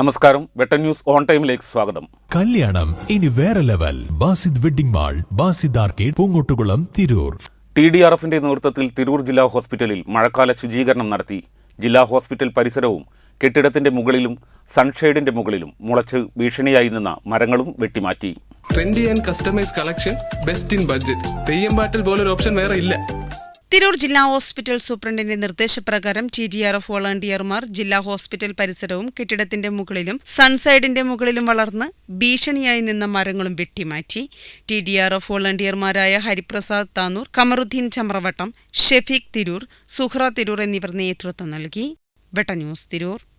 നമസ്കാരം. Vettan news on ടൈമിലേക്ക് സ്വാഗതം. കല്യാണം. ഇനി വേറെ level. Basid wedding mall Basid arcade Poongottukulam Tirur. T D R എഫിന്റെ നേതൃത്വത്തിൽ തിരൂർ ജില്ലാ ഹോസ്പിറ്റലിൽ മഴക്കാല ശുചീകരണം നടത്തി. ജില്ലാ ഹോസ്പിറ്റൽ പരിസരവും കെട്ടിടത്തിന്റെ മുകളിലും സൺഷെയ്ഡിന്റെ മുകളിലും മുളച്ച് ഭീഷണിയായി നിന്ന മരങ്ങളും വെട്ടിമാറ്റി. Trendy and customise collection best in budget Theyyam പാട്ടിൽ പോലൊരു ഓപ്ഷൻ വേറെ ഇല്ല. തിരൂർ ജില്ലാ ഹോസ്പിറ്റൽ സൂപ്രണ്ടിന്റെ നിർദ്ദേശപ്രകാരം ടി ഡി ആർ എഫ് വോളണ്ടിയർമാർ ജില്ലാ ഹോസ്പിറ്റൽ പരിസരവും കെട്ടിടത്തിന്റെ മുകളിലും സൺസൈഡിന്റെ മുകളിലും വളർന്ന് ഭീഷണിയായി നിന്ന മരങ്ങളും വെട്ടിമാറ്റി. ടി ഡി ആർ എഫ് വോളണ്ടിയർമാരായ ഹരിപ്രസാദ് താനൂർ കമറുദ്ദീൻ ചമ്രവട്ടം ഷെഫീഖ് തിരൂർ സുഹ്ര തിരൂർ എന്നിവർ നേതൃത്വം നൽകി. വെട്ട ന്യൂസ് തിരൂർ.